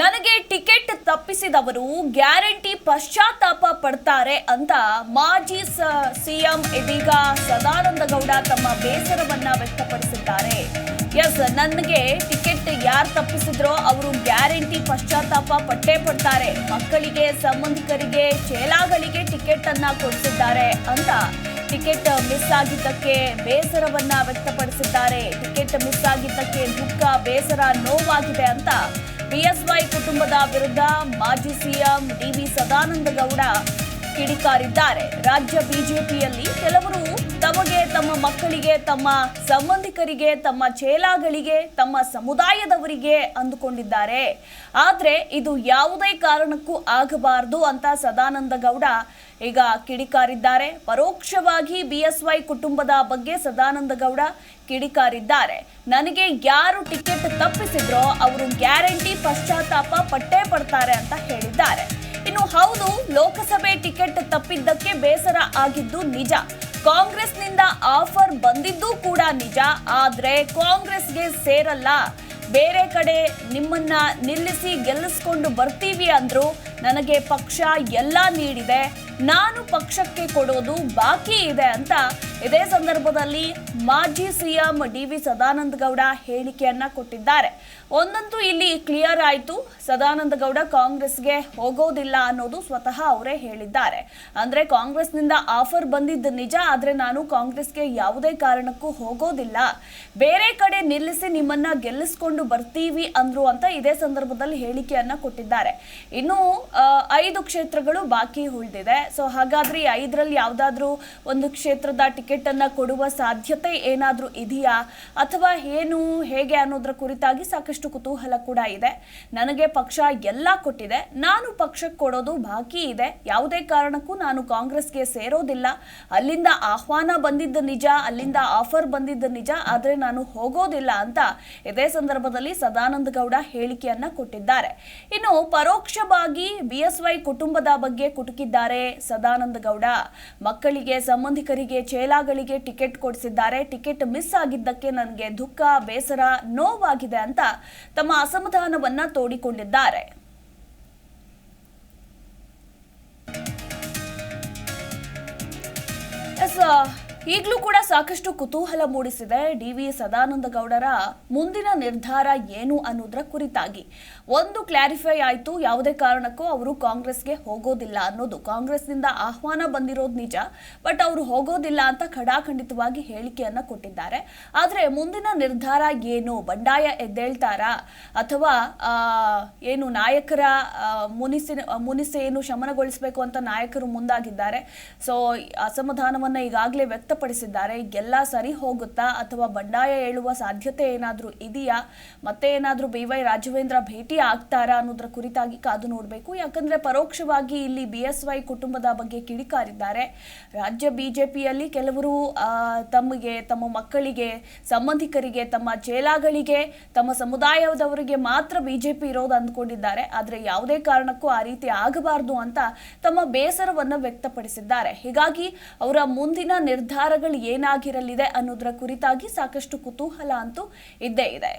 ನನಗೆ ticket ತಪ್ಪಿಸಿದವರು guarantee ಪಶ್ಚಾತ್ತಾಪ ಪಡ್ತಾರೆ ಅಂತ ಮಾಜಿ ಸಿಎಂ ಇದೀಗ ಸದಾನಂದ ಗೌಡ ತಮ್ಮ ಬೇಸರವನ್ನ ವ್ಯಕ್ತಪಡಿಸಿದ್ದಾರೆ. ಎಸ್, ನನಗೆ ಟಿಕೆಟ್ ಯಾರು ತಪ್ಪಿಸಿದ್ರೋ ಅವರು ಗ್ಯಾರಂಟಿ ಪಶ್ಚಾತ್ತಾಪ ಪಟ್ಟೆ ಪಡ್ತಾರೆ. ಮಕ್ಕಳಿಗೆ, ಸಂಬಂಧಿಕರಿಗೆ ಚೇಲಾಗಳಿಗೆ ಟಿಕೆಟ್ ಅನ್ನ ಕೊಡಿಸಿದ್ದಾರೆ ಅಂತ ಟಿಕೆಟ್ ಮಿಸ್ ಆಗಿದ್ದಕ್ಕೆ ಬೇಸರವನ್ನ ವ್ಯಕ್ತಪಡಿಸಿದ್ದಾರೆ. ಟಿಕೆಟ್ ಮಿಸ್ ಆಗಿದ್ದಕ್ಕೆ ದುಃಖ, ಬೇಸರ, ನೋವಾಗಿದೆ ಅಂತ ಬಿಎಸ್ವೈ ಕುಟುಂಬದ ವಿರುದ್ಧ ಮಾಜಿ ಸಿಎಂ ಡಿವಿ ಸದಾನಂದ ಗೌಡ ಕಿಡಿಕಾರಿದ್ದಾರೆ. ರಾಜ್ಯ ಬಿಜೆಪಿಯಲ್ಲಿ ಕೆಲವರು ತಮಗೆ ತಮ್ಮ ಮಕ್ಕಳಿಗೆ, ತಮ್ಮ ಸಂಬಂಧಿಕರಿಗೆ, ತಮ್ಮ ಚೇಲಾಗಳಿಗೆ, ತಮ್ಮ ಸಮುದಾಯದವರಿಗೆ ಅಂದುಕೊಂಡಿದ್ದಾರೆ. ಆದರೆ ಇದು ಯಾವುದೇ ಕಾರಣಕ್ಕೂ ಆಗಬಾರದು ಅಂತ ಸದಾನಂದ ಗೌಡ ಈಗ ಕಿಡಿಕಾರಿದ್ದಾರೆ. ಪರೋಕ್ಷವಾಗಿ ಬಿಎಸ್ವೈ ಕುಟುಂಬದ ಬಗ್ಗೆ ಸದಾನಂದ ಗೌಡ ಕಿಡಿಕಾರಿದ್ದಾರೆ. ನನಗೆ ಯಾರು ಟಿಕೆಟ್ ತಪ್ಪಿಸಿದ್ರೋ ಅವರು ಗ್ಯಾರಂಟಿ ಪಶ್ಚಾತ್ತಾಪ ಪಟ್ಟೇ ಪಡ್ತಾರೆ ಅಂತ ಹೇಳಿದ್ದಾರೆ. ಇನ್ನು ಹೌದು, ಲೋಕಸಭೆ ಟಿಕೆಟ್ ತಪ್ಪಿದ್ದಕ್ಕೆ ಬೇಸರ ಆಗಿದ್ದು ನಿಜ. ಕಾಂಗ್ರೆಸ್ನಿಂದ ಆಫರ್ ಬಂದಿದ್ದು ಕೂಡ ನಿಜ. ಆದ್ರೆ ಕಾಂಗ್ರೆಸ್ಗೆ ಸೇರಲ್ಲ. ಬೇರೆ ಕಡೆ ನಿಮ್ಮನ್ನ ನಿಲ್ಲಿಸಿ ಗೆಲ್ಲಿಸ್ಕೊಂಡು ಬರ್ತೀವಿ ಅಂದ್ರು ನನಗೆ ಪಕ್ಷ ಎಲ್ಲ ನೀಡಿದೆ. ನಾನು ಪಕ್ಷಕ್ಕೆ ಕೊಡೋದು ಬಾಕಿ ಇದೆ ಅಂತ ಇದೇ ಸಂದರ್ಭದಲ್ಲಿ ಮಾಜಿ CM D V Sadananda Gowda ಹೇಳಿಕೆಯನ್ನ ಕೊಟ್ಟಿದ್ದಾರೆ. ಒಂದಂತೂ ಇಲ್ಲಿ ಕ್ಲಿಯರ್ ಆಯಿತು. ಸದಾನಂದ ಗೌಡ ಕಾಂಗ್ರೆಸ್ಗೆ ಹೋಗೋದಿಲ್ಲ ಅನ್ನೋದು ಸ್ವತಃ ಅವರೇ ಹೇಳಿದ್ದಾರೆ. ಅಂದ್ರೆ ಕಾಂಗ್ರೆಸ್ನಿಂದ ಆಫರ್ ಬಂದಿದ್ದು ನಿಜ, ಆದರೆ ನಾನು ಕಾಂಗ್ರೆಸ್ಗೆ ಯಾವುದೇ ಕಾರಣಕ್ಕೂ ಹೋಗೋದಿಲ್ಲ. ಬೇರೆ ಕಡೆ ನಿಲ್ಲಿಸಿ ನಿಮ್ಮನ್ನ ಗೆಲ್ಲಿಸ್ಕೊಂಡು ಬರ್ತೀವಿ ಅಂದ್ರು ಅಂತ ಇದೇ ಸಂದರ್ಭದಲ್ಲಿ ಹೇಳಿಕೆಯನ್ನ ಕೊಟ್ಟಿದ್ದಾರೆ. ಇನ್ನು ಐದು ಕ್ಷೇತ್ರಗಳು ಬಾಕಿ ಉಳಿದಿದೆ. ಸೊ ಹಾಗಾದ್ರೆ ಐದರಲ್ಲಿ ಯಾವುದಾದ್ರೂ ಒಂದು ಕ್ಷೇತ್ರದ ಟಿಕೆಟ್ ಅನ್ನ ಕೊಡುವ ಸಾಧ್ಯತೆ ಏನಾದರೂ ಇದೆಯಾ? ಅಥವಾ ಏನು, ಹೇಗೆ ಅನ್ನೋದ್ರ ಕುರಿತಾಗಿ ಸಾಕಷ್ಟು ಕುತೂಹಲ ಕೂಡ ಇದೆ. ನನಗೆ ಪಕ್ಷ ಎಲ್ಲ ಕೊಟ್ಟಿದೆ. ನಾನು ಪಕ್ಷಕ್ಕೆ ಕೊಡೋದು ಬಾಕಿ ಇದೆ. ಯಾವುದೇ ಕಾರಣಕ್ಕೂ ನಾನು ಕಾಂಗ್ರೆಸ್ಗೆ ಸೇರೋದಿಲ್ಲ. ಅಲ್ಲಿಂದ ಆಹ್ವಾನ ಬಂದಿದ್ದ ನಿಜ, ಅಲ್ಲಿಂದ ಆಫರ್ ಬಂದಿದ್ದ ನಿಜ, ಆದರೆ ನಾನು ಹೋಗೋದಿಲ್ಲ ಅಂತ ಇದೇ ಸಂದರ್ಭದಲ್ಲಿ ಸದಾನಂದ ಗೌಡ ಹೇಳಿಕೆಯನ್ನ ಕೊಟ್ಟಿದ್ದಾರೆ. ಇನ್ನು ಪರೋಕ್ಷವಾಗಿ ಬಿಎಸ್ವೈ ಕುಟುಂಬದ ಬಗ್ಗೆ ಕುಟುಕಿದ್ದಾರೆ. ಸದಾನಂದ ಗೌಡ. ಮಕ್ಕಳಿಗೆ, ಸಂಬಂಧಿಕರಿಗೆ, ಚೇಲಾಗಳಿಗೆ ಟಿಕೆಟ್ ಕೊಡಿಸಿದ್ದಾರೆ. ಟಿಕೆಟ್ ಮಿಸ್ ಆಗಿದ್ದಕ್ಕೆ ನನಗೆ ದುಃಖ, ಬೇಸರ, ನೋವಾಗಿದೆ ಅಂತ ತಮ್ಮ ಅಸಮಾಧಾನವನ್ನ ತೋಡಿಕೊಂಡಿದ್ದಾರೆ. ಈಗಲೂ ಕೂಡ ಸಾಕಷ್ಟು ಕುತೂಹಲ ಮೂಡಿಸಿದೆ. ಡಿ ವಿ ಸದಾನಂದ ಗೌಡರ ಮುಂದಿನ ನಿರ್ಧಾರ ಏನು ಅನ್ನೋದ್ರ ಕುರಿತಾಗಿ. ಒಂದು ಕ್ಲಾರಿಫೈ ಆಯಿತು, ಯಾವುದೇ ಕಾರಣಕ್ಕೂ ಅವರು ಕಾಂಗ್ರೆಸ್ಗೆ ಹೋಗೋದಿಲ್ಲ ಅನ್ನೋದು. ಕಾಂಗ್ರೆಸ್ನಿಂದ ಆಹ್ವಾನ ಬಂದಿರೋದು ನಿಜ, ಬಟ್ ಅವರು ಹೋಗೋದಿಲ್ಲ ಅಂತ ಖಡಾಖಂಡಿತವಾಗಿ ಹೇಳಿಕೆಯನ್ನು ಕೊಟ್ಟಿದ್ದಾರೆ. ಆದರೆ ಮುಂದಿನ ನಿರ್ಧಾರ ಏನು? ಬಂಡಾಯ ಎದ್ದೇಳ್ತಾರಾ? ಅಥವಾ ಏನು ನಾಯಕರ ಮುನಿಸಿನ ಮುನಿಸಿ ಏನು ಶಮನಗೊಳಿಸಬೇಕು ಅಂತ ನಾಯಕರು ಮುಂದಾಗಿದ್ದಾರೆ. ಸೊ, ಅಸಮಾಧಾನವನ್ನು ಈಗಾಗಲೇ ವ್ಯಕ್ತಪಡಿಸಿದ್ದಾರೆ. ಎಲ್ಲ ಸರಿ ಹೋಗುತ್ತಾ ಅಥವಾ ಬಂಡಾಯ ಹೇಳುವ ಸಾಧ್ಯತೆ ಏನಾದರೂ ಇದೆಯಾ? ಮತ್ತೆ ಏನಾದರೂ ಬಿ ವೈ ರಾಘವೇಂದ್ರ ಭೇಟಿ ಆಗ್ತಾರಾ ಅನ್ನೋದ್ರ ಕುರಿತಾಗಿ ಕಾದು ನೋಡಬೇಕು. ಯಾಕಂದ್ರೆ ಪರೋಕ್ಷವಾಗಿ ಇಲ್ಲಿ ಬಿ ವೈ ಕುಟುಂಬದ ಬಗ್ಗೆ ಕಿಡಿಕಾರಿದ್ದಾರೆ. ರಾಜ್ಯ ಬಿಜೆಪಿಯಲ್ಲಿ ಕೆಲವರು ತಮಗೆ, ತಮ್ಮ ಮಕ್ಕಳಿಗೆ, ಸಂಬಂಧಿಕರಿಗೆ, ತಮ್ಮ ಚೇಲಾಗಳಿಗೆ, ತಮ್ಮ ಸಮುದಾಯದವರಿಗೆ ಮಾತ್ರ ಬಿಜೆಪಿ ಇರೋದು ಅಂದ್ಕೊಂಡಿದ್ದಾರೆ. ಆದರೆ ಯಾವುದೇ ಕಾರಣಕ್ಕೂ ಆ ರೀತಿ ಆಗಬಾರದು ಅಂತ ತಮ್ಮ ಬೇಸರವನ್ನು ವ್ಯಕ್ತಪಡಿಸಿದ್ದಾರೆ. ಹೀಗಾಗಿ ಅವರ ಮುಂದಿನ ನಿರ್ಧಾರಗಳು ಏನಾಗಿರಲಿದೆ ಅನ್ನೋದರ ಕುರಿತಾಗಿ ಸಾಕಷ್ಟು ಕುತೂಹಲ ಅಂತೂ ಇದ್ದೇ ಇದೆ.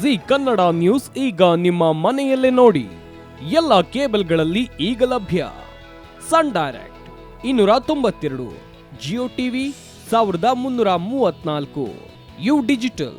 ಜಿ ಕನ್ನಡ ನ್ಯೂಸ್ ಈಗ ನಿಮ್ಮ ಮನೆಯಲ್ಲೇ ನೋಡಿ. ಎಲ್ಲ ಕೇಬಲ್ಗಳಲ್ಲಿ ಈಗ ಲಭ್ಯ. ಸನ್ ಡೈರೆಕ್ಟ್ ಇನ್ನೂರ ತೊಂಬತ್ತೆರಡು, ಜಿಯೋ ಟಿವಿ ಸಾವಿರದ ಮುನ್ನೂರ ಮೂವತ್ನಾಲ್ಕು ಯು ಡಿಜಿಟಲ್.